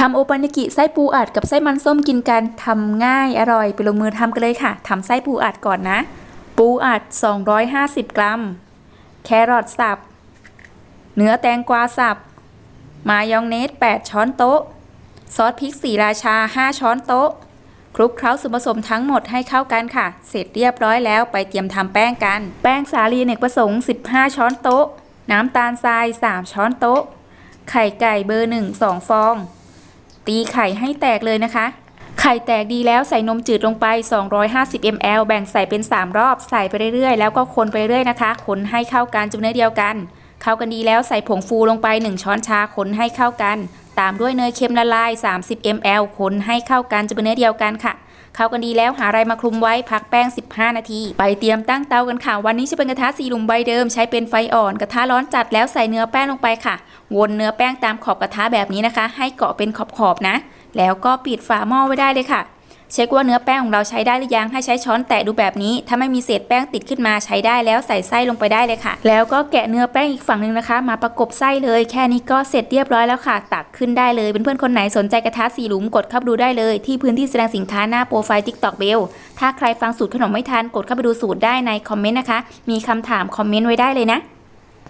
ทำโอปานิกิไส้ปูอัดกับไส้มันส้มกินกันทำง่ายอร่อยไปลงมือทำกันเลยค่ะทำไส้ปูอัดก่อนนะ ปูอัด 250 กรัม แครอทสับ เนื้อแตงกวาสับ มายองเนส 8 ช้อนโต๊ะ ซอสพริกสีราชา 5 ช้อนโต๊ะ คลุกเคล้าส่วนผสมทั้งหมดให้เข้ากันค่ะ เสร็จเรียบร้อยแล้วไปเตรียมทำแป้งกัน แป้งสาลีเนกประสงค์ 15 ช้อนโต๊ะ น้ำตาลทราย 3 ช้อนโต๊ะ ไข่ไก่เบอร์ 1 2 ฟอง ตีไข่ให้แตกเลยนะคะ ไข่แตกดีแล้วใส่นมจืดลงไป 250 ml แบ่งใส่เป็น 3 รอบใส่ไปเรื่อยๆ แล้วก็คนไปเรื่อยนะคะ คนให้เข้ากันจนเนื้อเดียวกัน เข้ากันดีแล้วใส่ผงฟูลงไป 1 ช้อนชาคนให้เข้ากัน ตามด้วยเนยเค็มละลาย 30 ml คนให้เข้ากันจนเป็นเนื้อเดียวกันค่ะ เข้ากันดีแล้วหาอะไรมาคลุมไว้พักแป้ง 15 นาที ไปเตรียมตั้งเตากันค่ะ วันนี้จะเป็นกระทะสีหลุมใบเดิมใช้เป็นไฟอ่อนกระทะร้อนจัดแล้วใส่เนื้อแป้งลงไปค่ะ วนเนื้อแป้งตามขอบกระทะแบบนี้นะคะ ให้เกาะเป็นขอบๆนะ แล้วก็ปิดฝาหม้อไว้ได้เลยค่ะ เช็คว่าเนื้อแป้งของเราใช้ได้หรือยังให้ใช้ช้อนแตะดูแบบนี้ ถ้าไม่มีเศษแป้งติดขึ้นมาใช้ได้แล้วใส่ไส้ลงไปได้เลยค่ะ แล้วก็แกะเนื้อแป้งอีกฝั่งหนึ่งนะคะ มาประกบไส้เลย แค่นี้ก็เสร็จเรียบร้อยแล้วค่ะ ตักขึ้นได้เลยเป็นเพื่อนๆคนไหนสนใจกระทะสี่หลุมกดเข้าไปดูได้เลย ที่พื้นที่แสดงสินค้าหน้าโปรไฟล์ TikTok เบลถ้าใครฟังสูตรขนมไม่ทันกดเข้าไปดูสูตรได้ในคอมเมนต์นะคะ มีคำถามคอมเมนต์ไว้ได้เลยนะ